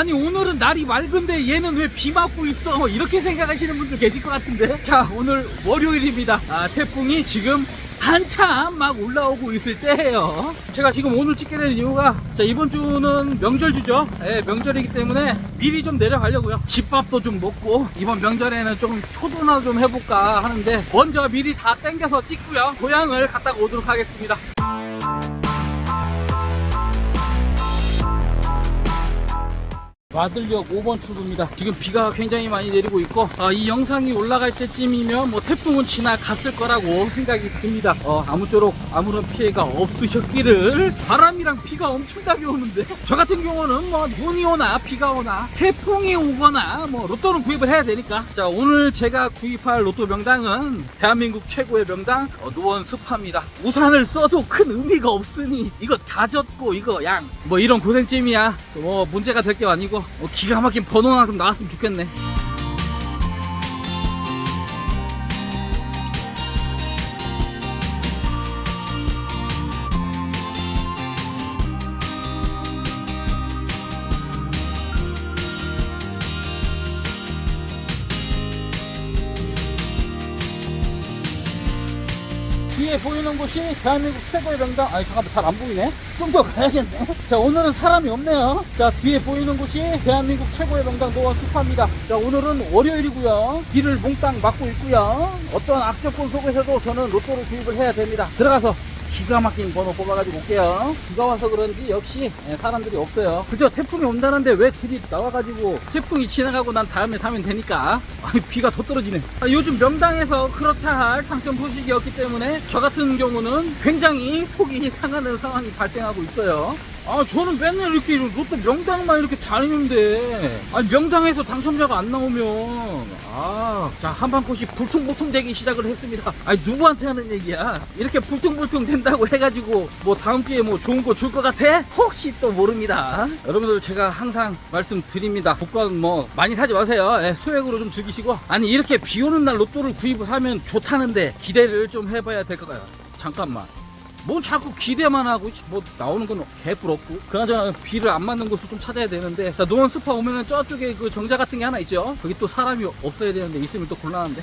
아니 오늘은 날이 맑은데 얘는 왜 비 맞고 있어? 이렇게 생각하시는 분들 계실 것 같은데. 자 오늘 월요일입니다. 아, 태풍이 지금 한참 막 올라오고 있을 때예요. 제가 지금 오늘 찍게 된 이유가 자 이번 주는 명절주죠. 예, 명절이기 때문에 미리 좀 내려가려고요. 집밥도 좀 먹고 이번 명절에는 좀 효도나 좀 해볼까 하는데 먼저 미리 다 땡겨서 찍고요. 고향을 갔다가 오도록 하겠습니다 와들역 5번 출구입니다. 지금 비가 굉장히 많이 내리고 있고 아, 이 영상이 올라갈 때쯤이면 뭐 태풍은 지나갔을 거라고 생각이 듭니다. 어, 아무쪼록 아무런 피해가 없으셨기를 바람이랑 비가 엄청나게 오는데 저 같은 경우는 뭐 눈이 오나 비가 오나 태풍이 오거나 뭐 로또를 구입을 해야 되니까 자 오늘 제가 구입할 로또 명당은 대한민국 최고의 명당 어, 노원 스파입니다. 우산을 써도 큰 의미가 없으니 이거 다 젖고 이거 양 뭐 이런 고생쯤이야 뭐 문제가 될 게 아니고 어, 기가 막힌 번호나 좀 나왔으면 좋겠네. 뒤에 보이는 곳이 대한민국 최고의 명당 아니 잠깐만 잘 안 보이네. 좀 더 가야겠네. 자 오늘은 사람이 없네요. 자 뒤에 보이는 곳이 대한민국 최고의 명당 노원 스파입니다. 자 오늘은 월요일이고요. 비를 몽땅 맞고 있고요. 어떤 악조건 속에서도 저는 로또를 구입을 해야 됩니다. 들어가서 기가 막힌 번호 뽑아가지고 올게요. 비가 와서 그런지 역시 예, 사람들이 없어요. 그죠? 태풍이 온다는데 왜 길이 나와가지고 태풍이 지나가고 난 다음에 타면 되니까. 아니, 비가 더 떨어지네. 아, 요즘 명당에서 그렇다 할 당첨 소식이었기 때문에 저 같은 경우는 굉장히 속이 상하는 상황이 발생하고 있어요. 아, 저는 맨날 이렇게 로또 명당만 이렇게 다니는데, 아니, 명당에서 당첨자가 안 나오면, 아, 자, 한방꽃이 불퉁불퉁 되기 시작을 했습니다. 아니, 누구한테 하는 얘기야? 이렇게 불퉁불퉁 된다고 해가지고, 뭐, 다음 주에 뭐 좋은 거 줄 것 같아? 혹시 또 모릅니다. 여러분들, 제가 항상 말씀드립니다. 복권 뭐, 많이 사지 마세요. 예, 소액으로 좀 즐기시고. 아니, 이렇게 비 오는 날 로또를 구입을 하면 좋다는데, 기대를 좀 해봐야 될 것 같아요. 잠깐만. 뭐 자꾸 기대만 하고 뭐 나오는 건 개뿔 없고. 그나저나 비를 안 맞는 곳을 좀 찾아야 되는데. 자 노원 스파 오면은 저쪽에 그 정자 같은 게 하나 있죠. 거기 또 사람이 없어야 되는데 있으면 또 곤란한데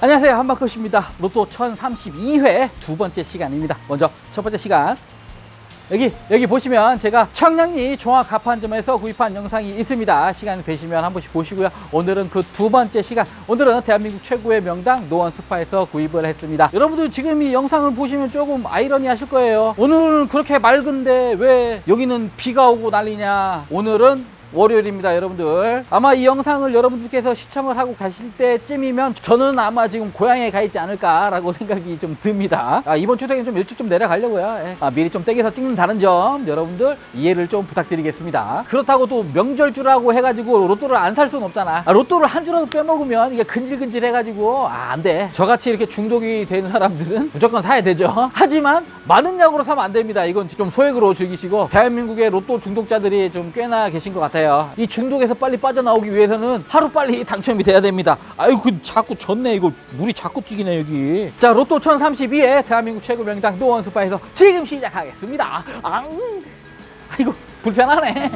안녕하세요. 한바컷입니다. 로또 1032회 두 번째 시간입니다. 먼저 첫 번째 시간. 여기 여기 보시면 제가 청량리 종합 가판점에서 구입한 영상이 있습니다. 시간이 되시면 한 번씩 보시고요. 오늘은 그 두 번째 시간. 오늘은 대한민국 최고의 명당 노원 스파에서 구입을 했습니다. 여러분들 지금 이 영상을 보시면 조금 아이러니 하실 거예요. 오늘은 그렇게 맑은데 왜 여기는 비가 오고 난리냐? 오늘은 월요일입니다 여러분들. 아마 이 영상을 여러분들께서 시청을 하고 가실 때쯤이면 저는 아마 지금 고향에 가 있지 않을까 라고 생각이 좀 듭니다. 아, 이번 추석엔 좀 일찍 좀 내려가려고요. 예. 아, 미리 좀 땡겨서 찍는다는 점 여러분들 이해를 좀 부탁드리겠습니다. 그렇다고 또 명절주라고 해가지고 로또를 안 살 수는 없잖아. 아, 로또를 한 주라도 빼먹으면 이게 근질근질 해가지고 아, 안돼. 저같이 이렇게 중독이 된 사람들은 무조건 사야 되죠. 하지만 많은 양으로 사면 안 됩니다. 이건 좀 소액으로 즐기시고 대한민국의 로또 중독자들이 좀 꽤나 계신 것 같아요 이 중독에서 빨리 빠져나오기 위해서는 하루 빨리 당첨이 돼야 됩니다. 아이고 그 자꾸 졌네. 이거 물이 자꾸 튀기네 여기. 자 로또 1032에 대한민국 최고 명당 노원 스파에서 지금 시작하겠습니다. 앙! 아이고 불편하네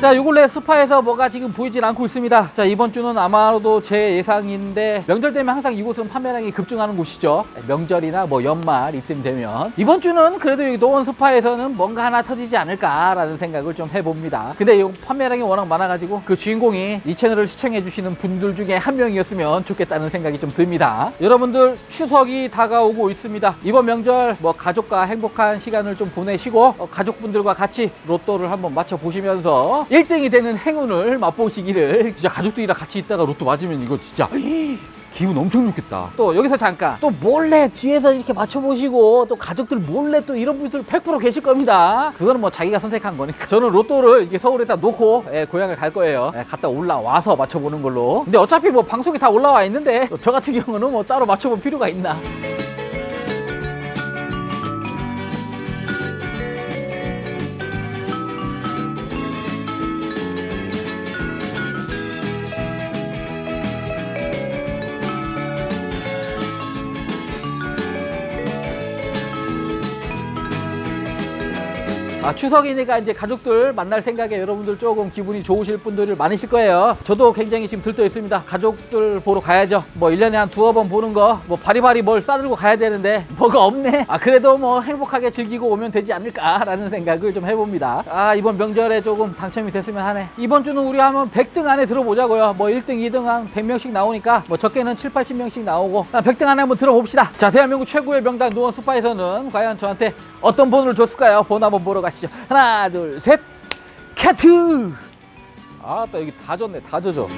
자, 요 근래 스파에서 뭐가 지금 보이질 않고 있습니다. 자, 이번 주는 아마도 제 예상인데 명절 되면 항상 이곳은 판매량이 급증하는 곳이죠. 명절이나 뭐 연말 이쯤 되면 이번 주는 그래도 이 노원 스파에서는 뭔가 하나 터지지 않을까라는 생각을 좀 해봅니다. 근데 이 판매량이 워낙 많아가지고 그 주인공이 이 채널을 시청해 주시는 분들 중에 한 명이었으면 좋겠다는 생각이 좀 듭니다. 여러분들 추석이 다가오고 있습니다. 이번 명절 뭐 가족과 행복한 시간을 좀 보내시고 어, 가족분들과 같이 로또를 한번 맞춰 보시면서 1등이 되는 행운을 맛보시기를 진짜 가족들이랑 같이 있다가 로또 맞으면 이거 진짜 기분 엄청 좋겠다. 또 여기서 잠깐 또 몰래 뒤에서 이렇게 맞춰보시고 또 가족들 몰래 또 이런 분들 100% 계실 겁니다. 그거는 뭐 자기가 선택한 거니까. 저는 로또를 이게 서울에다 놓고 예, 고향을 갈 거예요. 예, 갔다 올라와서 맞춰보는 걸로. 근데 어차피 뭐 방송에 다 올라와 있는데 저 같은 경우는 뭐 따로 맞춰볼 필요가 있나. 아, 추석이니까 이제 가족들 만날 생각에 여러분들 조금 기분이 좋으실 분들 많으실 거예요. 저도 굉장히 지금 들떠 있습니다. 가족들 보러 가야죠. 뭐 1년에 한 두어 번 보는 거, 뭐 바리바리 뭘 싸들고 가야 되는데, 뭐가 없네. 아, 그래도 뭐 행복하게 즐기고 오면 되지 않을까라는 생각을 좀 해봅니다. 아, 이번 명절에 조금 당첨이 됐으면 하네. 이번 주는 우리 한번 100등 안에 들어보자고요. 뭐 1등, 2등 한 100명씩 나오니까, 뭐 적게는 7, 80명씩 나오고, 아, 100등 안에 한번 들어봅시다. 자, 대한민국 최고의 명단 노원 스파에서는 과연 저한테 어떤 번호를 줬을까요? 번호 한번 보러 가시죠. 하나, 둘, 셋. 캐트! 아, 또 여기 다 졌네. 다 젖어.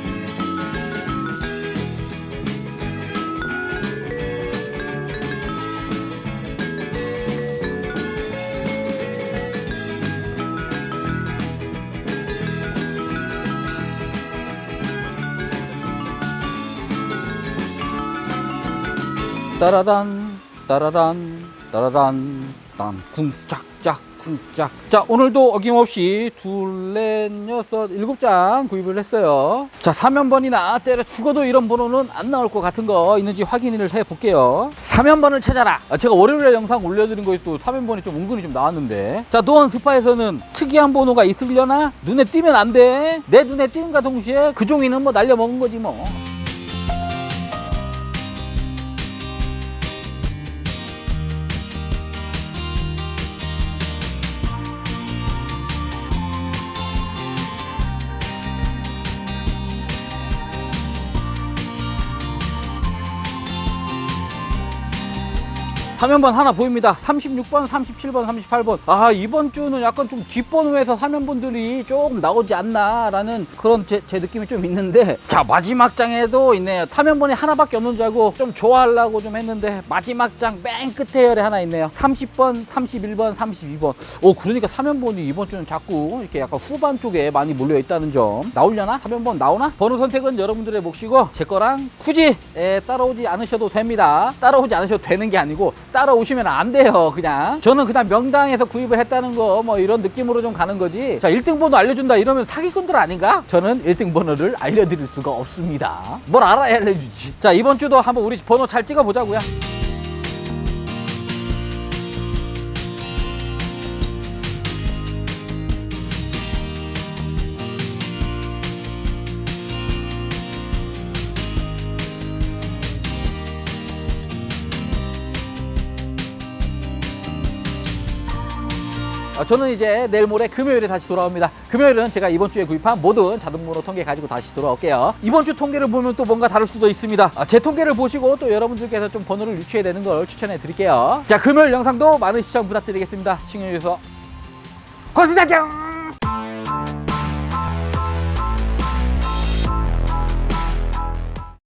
따라란 따라란 따라란 딴 쿵짝짝 쿵짝. 자 오늘도 어김없이 둘넷 여섯 일곱 장 구입을 했어요. 자 3연번이나 때려 죽어도 이런 번호는 안 나올 것 같은 거 있는지 확인을 해 볼게요. 3연번을 찾아라. 아, 제가 월요일에 영상 올려드린 거에 또 3연번이 좀 은근히 좀 나왔는데. 자 노원 스파에서는 특이한 번호가 있으려나? 눈에 띄면 안 돼 내 눈에 띄는가 동시에? 그 종이는 뭐 날려먹은 거지 뭐 화면번 하나 보입니다. 36번, 37번, 38번. 아, 이번 주는 약간 좀 뒷번호에서 화면분들이 조금 나오지 않나라는 그런 제, 제 느낌이 좀 있는데. 자, 마지막 장에도 있네요. 타면번이 하나밖에 없는 줄 알고 좀 좋아하려고 좀 했는데, 마지막 장 맨 끝에 열에 하나 있네요. 30번, 31번, 32번. 오, 그러니까 사면번이 이번 주는 자꾸 이렇게 약간 후반 쪽에 많이 몰려 있다는 점. 나오려나? 사면번 나오나? 번호 선택은 여러분들의 몫이고, 제 거랑 굳이 에, 따라오지 않으셔도 됩니다. 따라오지 않으셔도 되는 게 아니고, 따라오시면 안 돼요 그냥. 저는 그냥 명당에서 구입을 했다는 거 뭐 이런 느낌으로 좀 가는 거지. 자 1등 번호 알려준다 이러면 사기꾼들 아닌가? 저는 1등 번호를 알려드릴 수가 없습니다. 뭘 알아야 알려주지. 자 이번 주도 한번 우리 번호 잘 찍어보자고요 어, 저는 이제 내일 모레 금요일에 다시 돌아옵니다. 금요일은 제가 이번 주에 구입한 모든 자동번호 통계 가지고 다시 돌아올게요. 이번 주 통계를 보면 또 뭔가 다를 수도 있습니다. 아, 제 통계를 보시고 또 여러분들께서 좀 번호를 유추해야 되는 걸 추천해 드릴게요. 자, 금요일 영상도 많은 시청 부탁드리겠습니다. 시청해주셔서 고맙습니다.